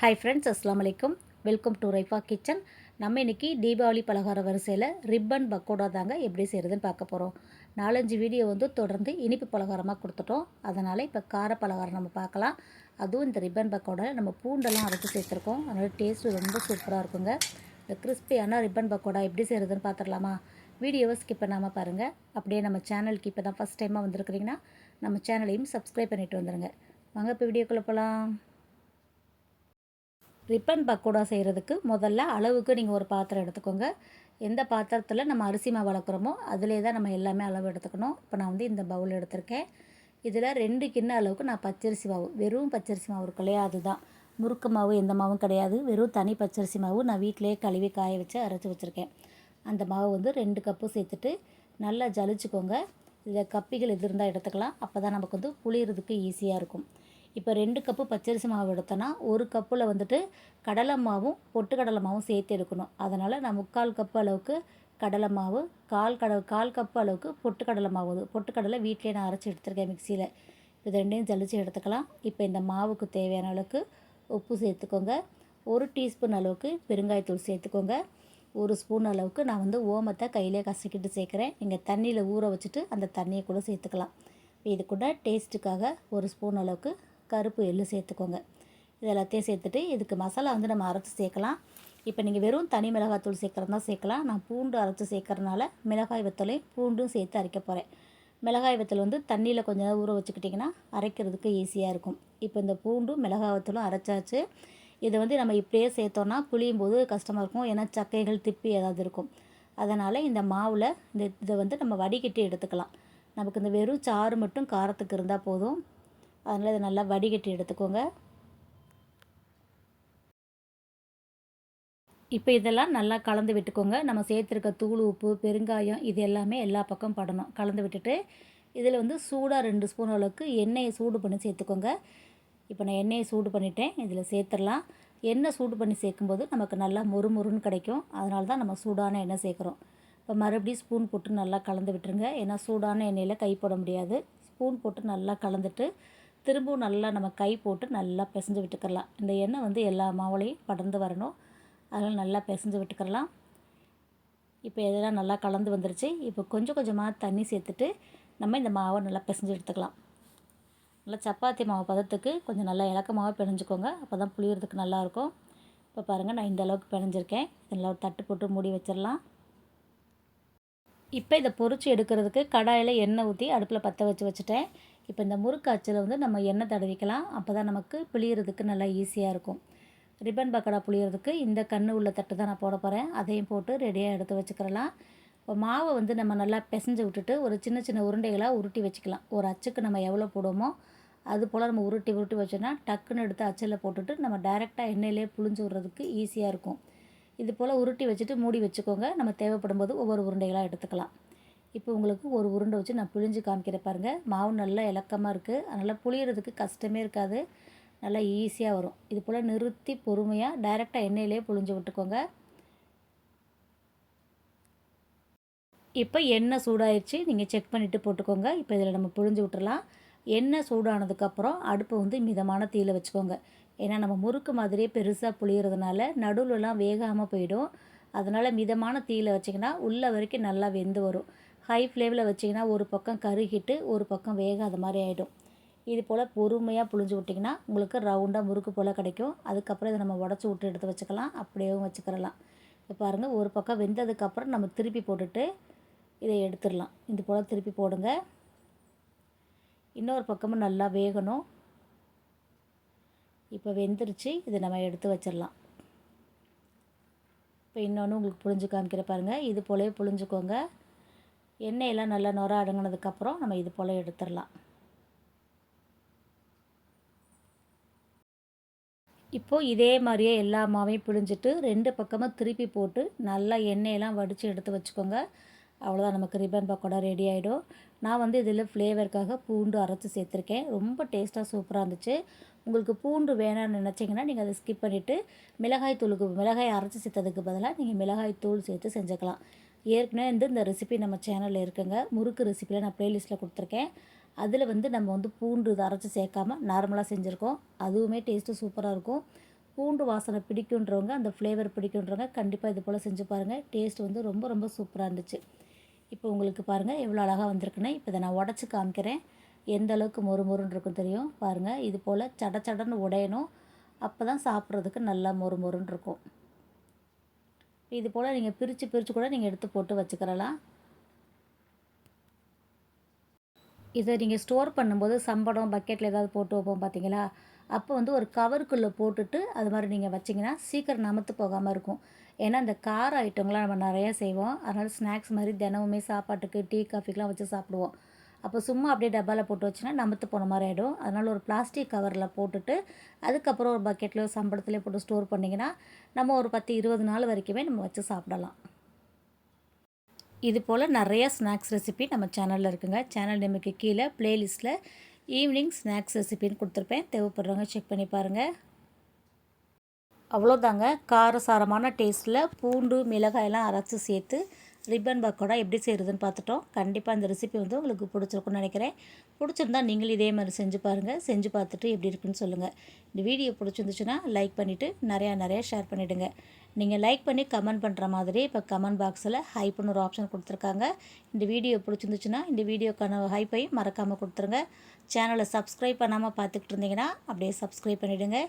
Hi friends அஸ்லாம் வலைக்கும் welcome to Raifa kitchen நம்ம இன்றைக்கி தீபாவளி பலகார வரிசையில் ரிப்பன் பக்கோடா தாங்க எப்படி செய்கிறதுன்னு பார்க்க போகிறோம் நாலஞ்சு வீடியோ வந்து தொடர்ந்து இனிப்பு பலகாரமாக கொடுத்துட்டோம். அதனால் இப்போ கார பலகாரம் நம்ம பார்க்கலாம். அதுவும் இந்த ரிப்பன் பக்கோடாவில் நம்ம பூண்டெல்லாம் அரைச்சி சேர்த்துருக்கோம். அதனால் டேஸ்ட்டு ரொம்ப சூப்பராக இருக்குங்க. இந்த கிறிஸ்பியான ரிப்பன் பக்கோடா எப்படி செய்கிறதுன்னு பார்த்துடலாமா? வீடியோவை ஸ்கிப் பண்ணாமல் பாருங்கள் அப்படியே நம்ம சேனலுக்கு இப்போ தான் ஃபஸ்ட் டைமாக வந்திருக்கிறீங்கன்னா நம்ம சேனலையும் சப்ஸ்கிரைப் பண்ணிவிட்டு வந்துடுங்க வாங்க இப்போ வீடியோக்குள்ளே போகலாம் ரிப்பன் பக்கோடா செய்கிறதுக்கு முதல்ல அளவுக்கு நீங்கள் ஒரு பாத்திரம் எடுத்துக்கோங்க. எந்த பாத்திரத்தில் நம்ம அரிசி மாவு வளர்க்குறோமோ அதிலே தான் நம்ம எல்லாமே அளவு எடுத்துக்கணும். இப்போ நான் வந்து இந்த பவுல் எடுத்திருக்கேன். இதில் ரெண்டு கிண்ண அளவுக்கு நான் பச்சரிசி மாவு வெறும் பச்சரிசி மாவு இருக்கு இல்லையா அதுதான். முறுக்கு மாவு எந்த மாவும் கிடையாது. வெறும் தனி பச்சரிசி மாவு நான் வீட்டிலே கழுவி காய வச்சு அரைச்சி வச்சுருக்கேன். அந்த மாவு வந்து ரெண்டு கப்பு சேர்த்துட்டு நல்லா ஜலிச்சுக்கோங்க. இதில் கப்பிகள் எது இருந்தால் எடுத்துக்கலாம். அப்போ தான் நமக்கு வந்து புளியறதுக்கு ஈஸியாக இருக்கும். இப்போ ரெண்டு கப்பு பச்சரிசி மாவு எடுத்தோன்னா ஒரு கப்பில் வந்துட்டு கடலை மாவும் பொட்டு கடலை மாவும் சேர்த்து எடுக்கணும். அதனால் நான் முக்கால் கப்பு அளவுக்கு கடலை மாவு கால் கட கால் கப்பு அளவுக்கு பொட்டு கடலை மாவு பொட்டு கடலை வீட்டிலே நான் அரைச்சி எடுத்துருக்கேன் மிக்சியில். இது ரெண்டையும் ஜலிச்சு எடுத்துக்கலாம். இப்போ இந்த மாவுக்கு தேவையான அளவுக்கு உப்பு சேர்த்துக்கோங்க. ஒரு டீஸ்பூன் அளவுக்கு பெருங்காயத்தூள் சேர்த்துக்கோங்க. ஒரு ஸ்பூன் அளவுக்கு நான் வந்து ஓமத்தை கையிலே கசக்கிட்டு சேர்க்குறேன். நீங்கள் தண்ணியில் ஊற வச்சுட்டு அந்த தண்ணியை கூட சேர்த்துக்கலாம். இது கூட டேஸ்ட்டுக்காக ஒரு ஸ்பூன் அளவுக்கு கருப்பு எள்ளு சேர்த்துக்கோங்க. இது எல்லாத்தையும் சேர்த்துட்டு இதுக்கு மசாலா வந்து நம்ம அரைச்சி சேர்க்கலாம். இப்போ நீங்கள் வெறும் தனி மிளகாத்தூள் சேர்க்குறதா சேர்க்கலாம். நான் பூண்டு அரைச்சி சேர்க்குறதுனால மிளகாய் வத்தலையும் பூண்டும் சேர்த்து அரைக்க போகிறேன் மிளகாய் வத்தல் வந்து தண்ணியில் கொஞ்சம் நேரம் ஊற வச்சுக்கிட்டிங்கன்னா அரைக்கிறதுக்கு ஈஸியாக இருக்கும். இப்போ இந்த பூண்டும் மிளகாய் வத்தலும் அரைச்சாச்சு. இதை வந்து நம்ம இப்படியே சேர்த்தோன்னா புளியும் போது கஷ்டமாக இருக்கும். ஏன்னா சக்கைகள் திப்பி ஏதாவது இருக்கும். அதனால் இந்த மாவில் இந்த இதை வந்து நம்ம வடிகட்டி எடுத்துக்கலாம். நமக்கு இந்த வெறும் சாறு மட்டும் காரத்துக்கு இருந்தால் போதும். அதனால் இதை நல்லா வடிகட்டி எடுத்துக்கோங்க. இப்போ இதெல்லாம் நல்லா கலந்து விட்டுக்கோங்க. நம்ம சேர்த்துருக்க தூள் உப்பு பெருங்காயம் இது எல்லாமே எல்லா பக்கம் படணும். கலந்து விட்டுட்டு இதில் வந்து சூடாக ரெண்டு ஸ்பூன் அளவுக்கு எண்ணெயை சூடு பண்ணி சேர்த்துக்கோங்க. இப்போ நான் எண்ணெயை சூடு பண்ணிட்டேன். இதில் சேர்த்துடலாம். எண்ணெய் சூடு பண்ணி சேர்க்கும்போது நமக்கு நல்லா மொறு மொறுன்னு கிடைக்கும். அதனால தான் நம்ம சூடான எண்ணெய் சேர்க்குறோம். இப்போ மறுபடியும் ஸ்பூன் போட்டு நல்லா கலந்து விட்டுருங்க. ஏன்னா சூடான எண்ணெயில் கை போட முடியாது. ஸ்பூன் போட்டு நல்லா கலந்துட்டு திரும்பவும் நல்லா நம்ம கை போட்டு நல்லா பிசைஞ்சு விட்டுக்கலாம் இந்த எண்ணெய் வந்து எல்லா மாவுலையும் படர்ந்து வரணும். அதனால் நல்லா பிசைஞ்சு விட்டுக்கிறலாம். இப்போ இதெல்லாம் நல்லா கலந்து வந்துருச்சு. இப்போ கொஞ்சம் கொஞ்சமாக தண்ணி சேர்த்துட்டு நம்ம இந்த மாவை நல்லா பிசைஞ்சு எடுத்துக்கலாம். நல்லா சப்பாத்தி மாவு பதத்துக்கு கொஞ்சம் நல்லா இலக்க பிணைஞ்சிக்கோங்க. அப்போ தான் புளியறதுக்கு நல்லாயிருக்கும் இப்போ பாருங்கள் நான் இந்த அளவுக்கு பிணைஞ்சிருக்கேன். நல்லா ஒரு தட்டு போட்டு மூடி வச்சிடலாம். இப்போ இதை பொறிச்சு எடுக்கிறதுக்கு கடாயில் எண்ணெய் ஊற்றி அடுப்பில் பற்ற வச்சு வச்சுட்டேன். இப்போ இந்த முறுக்கு வந்து நம்ம எண்ணெய் தடவிக்கலாம். அப்போ தான் நமக்கு புளியறதுக்கு நல்லா ஈஸியாக இருக்கும். ரிப்பன் பக்கடா புளியறதுக்கு இந்த கண்ணு உள்ள தட்டு தான் நான் போட போகிறேன். அதையும் போட்டு ரெடியாக எடுத்து வச்சுக்கிறலாம். இப்போ மாவை வந்து நம்ம நல்லா பிசைஞ்சு விட்டுட்டு ஒரு சின்ன சின்ன உருண்டைகளாக உருட்டி வச்சுக்கலாம். ஒரு அச்சுக்கு நம்ம எவ்வளோ போடுவோமோ அது போல் நம்ம உருட்டி உருட்டி வச்சோன்னா டக்குன்னு எடுத்து அச்சில் போட்டுட்டு நம்ம டைரெக்டாக எண்ணெயிலே புளிஞ்சு விட்றதுக்கு ஈஸியாக இருக்கும். இது போல் உருட்டி வச்சுட்டு மூடி வச்சுக்கோங்க. நம்ம தேவைப்படும் போது ஒவ்வொரு உருண்டைகளாக எடுத்துக்கலாம். இப்போ உங்களுக்கு ஒரு உருண்டை வச்சு நான் புழிஞ்சு காமிக்கிற பாருங்கள் மாவு நல்லா இலக்கமாக இருக்குது அதனால் புளியறதுக்கு கஷ்டமே இருக்காது. நல்லா ஈஸியாக வரும். இது போல் நிறுத்தி பொறுமையாக டைரெக்டாக எண்ணெயிலே புழிஞ்சு விட்டுக்கோங்க. இப்போ எண்ணெய் சூடாயிடுச்சு நீங்கள் செக் பண்ணிவிட்டு போட்டுக்கோங்க. இப்போ இதில் நம்ம புழிஞ்சு விட்டுறலாம். எண்ணெய் சூடானதுக்கப்புறம் அடுப்பை வந்து மிதமான தீயில் வச்சுக்கோங்க. ஏன்னா நம்ம முறுக்கு மாதிரியே பெருசாக புளியறதுனால நடுவில்லாம் வேகாமல் போயிடும். அதனால் மிதமான தீயில் வச்சிங்கன்னா உள்ளே வரைக்கும் நல்லா வெந்து வரும். ஹை ஃப்ளேமில் வச்சிங்கன்னா ஒரு பக்கம் கருகிட்டு ஒரு பக்கம் வேகாத மாதிரி ஆகிடும் இது போல் பொறுமையாக புழிஞ்சு விட்டிங்கன்னா உங்களுக்கு ரவுண்டாக முறுக்கு போல் கிடைக்கும். அதுக்கப்புறம் இதை நம்ம உடச்சி விட்டு எடுத்து வச்சுக்கலாம். அப்படியேவும் வச்சுக்கிறலாம். இப்போ பாருங்கள் ஒரு பக்கம் வெந்ததுக்கப்புறம் நம்ம திருப்பி போட்டுட்டு இதை எடுத்துடலாம். இது போல் திருப்பி போடுங்க. இன்னொரு பக்கமும் நல்லா வேகணும். இப்போ வெந்துருச்சு. இதை நம்ம எடுத்து வச்சிடலாம். இப்போ இன்னொன்று உங்களுக்கு புழிஞ்சு காமிக்கிற பாருங்கள் இது போலவே புழிஞ்சுக்கோங்க. எண்ணெயெல்லாம் நல்லா நுர அடங்கினதுக்கப்புறம் நம்ம இது போல் எடுத்துடலாம். இப்போது இதே மாதிரியே எல்லா மாவையும் பிழிஞ்சிட்டு ரெண்டு பக்கமும் திருப்பி போட்டு நல்லா எண்ணெயெல்லாம் வடித்து எடுத்து வச்சுக்கோங்க. அவ்வளோதான் நமக்கு ரிப்பன் பக்கோடா ரெடி ஆகிடும் நான் வந்து இதில் ஃப்ளேவருக்காக பூண்டு அரைச்சி சேர்த்துருக்கேன். ரொம்ப டேஸ்ட்டாக சூப்பராக இருந்துச்சு. உங்களுக்கு பூண்டு வேணாம்னு நினச்சிங்கன்னா நீங்கள் அதை ஸ்கிப் பண்ணிவிட்டு மிளகாய் தூளுக்கு மிளகாய் அரைச்சி சேர்த்ததுக்கு பதிலாக நீங்கள் மிளகாய் தூள் சேர்த்து செஞ்சுக்கலாம். ஏற்கனவே வந்து இந்த ரெசிபி நம்ம சேனலில் இருக்குங்க. முறுக்கு ரெசிப்பியில் நான் ப்ளேலிஸ்ட்டில் கொடுத்துருக்கேன். அதில் வந்து நம்ம வந்து பூண்டு இதை அரைச்சி சேர்க்காம நார்மலாக செஞ்சுருக்கோம். அதுவுமே டேஸ்ட்டு சூப்பராக இருக்கும். பூண்டு வாசனை பிடிக்குன்றவங்க அந்த ஃப்ளேவர் பிடிக்குன்றவங்க கண்டிப்பாக இது போல் செஞ்சு பாருங்கள் டேஸ்ட் வந்து ரொம்ப ரொம்ப சூப்பராக இருந்துச்சு. இப்போ உங்களுக்கு பாருங்கள் எவ்வளோ அழகாக வந்திருக்குன்னு. இப்போ இதை நான் உடச்சி காமிக்கிறேன். எந்த அளவுக்கு மொறு மொறுன்னு இருக்கும் தெரியும்? பாருங்கள் இது போல் சட சடன்னு உடையணும். அப்போ தான் சாப்பிட்றதுக்கு நல்லா மொறு மொறுன்னு இருக்கும். இது போல் நீங்கள் பிரித்து பிரித்து கூட நீங்கள் எடுத்து போட்டு வச்சுக்கிறலாம். இதை நீங்கள் ஸ்டோர் பண்ணும்போது சம்படம் பக்கெட்டில் ஏதாவது போட்டு வைப்போம் பார்த்தீங்களா அப்போ வந்து ஒரு கவருக்குள்ளே போட்டுட்டு அது மாதிரி நீங்கள் வச்சிங்கன்னா சீக்கிரம் நமத்து போகாமல் இருக்கும். ஏன்னா அந்த கார ஐட்டங்கள்லாம் நம்ம நிறையா செய்வோம். அதனால் ஸ்நாக்ஸ் மாதிரி தினமுமே சாப்பாட்டுக்கு டீ காஃபிக்கெலாம் வச்சு சாப்பிடுவோம். அப்போ சும்மா அப்படியே டப்பாவில் போட்டு வச்சுன்னா நமத்து போன மாதிரி ஆகிடும் அதனால் ஒரு பிளாஸ்டிக் கவரில் போட்டுட்டு அதுக்கப்புறம் ஒரு பக்கெட்லேயோ சம்பளத்துலேயோ போட்டு ஸ்டோர் பண்ணிங்கன்னா நம்ம ஒரு பத்து இருபது நாள் வரைக்குமே நம்ம வச்சு சாப்பிடலாம். இது போல் நிறையா ஸ்நாக்ஸ் ரெசிபி நம்ம சேனலில் இருக்குங்க. சேனல் நேமுக்கு கீழே ப்ளேலிஸ்ட்டில் ஈவினிங் ஸ்நாக்ஸ் ரெசிபின்னு கொடுத்துருப்பேன். தேவைப்படுறவங்க செக் பண்ணி பாருங்கள் அவ்வளோதாங்க. காரசாரமான டேஸ்ட்டில் பூண்டு மிளகாயெல்லாம் அரைச்சி சேர்த்து ரிப்பன் பக்கோடா எப்படி செய்கிறதுன்னு பார்த்துட்டோம். கண்டிப்பாக இந்த ரெசிபி வந்து உங்களுக்கு பிடிச்சிருக்குன்னு நினைக்கிறேன். பிடிச்சிருந்தா நீங்களும் இதே மாதிரி செஞ்சு பாருங்கள் செஞ்சு பார்த்துட்டு எப்படி இருக்குன்னு சொல்லுங்கள் இந்த வீடியோ பிடிச்சிருந்துச்சுன்னா லைக் பண்ணிவிட்டு நிறையா நிறையா ஷேர் பண்ணிவிடுங்க நீங்கள் லைக் பண்ணி கமெண்ட் பண்ணுற மாதிரி இப்போ கமெண்ட் பாக்ஸில் ஹைப்புன்னு ஒரு ஆப்ஷன் கொடுத்துருக்காங்க. இந்த வீடியோ பிடிச்சிருந்துச்சுன்னா இந்த வீடியோக்கான ஹைப்பையும் மறக்காமல் கொடுத்துருங்க. சேனலை சப்ஸ்கிரைப் பண்ணாமல் பார்த்துக்கிட்டு இருந்தீங்கன்னா அப்படியே சப்ஸ்கிரைப் பண்ணிவிடுங்க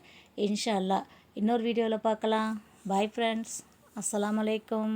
இன்ஷா அல்லா இன்னொரு வீடியோவில் பார்க்கலாம். பாய் ஃப்ரெண்ட்ஸ் அஸ்லாம் அலைக்கும்.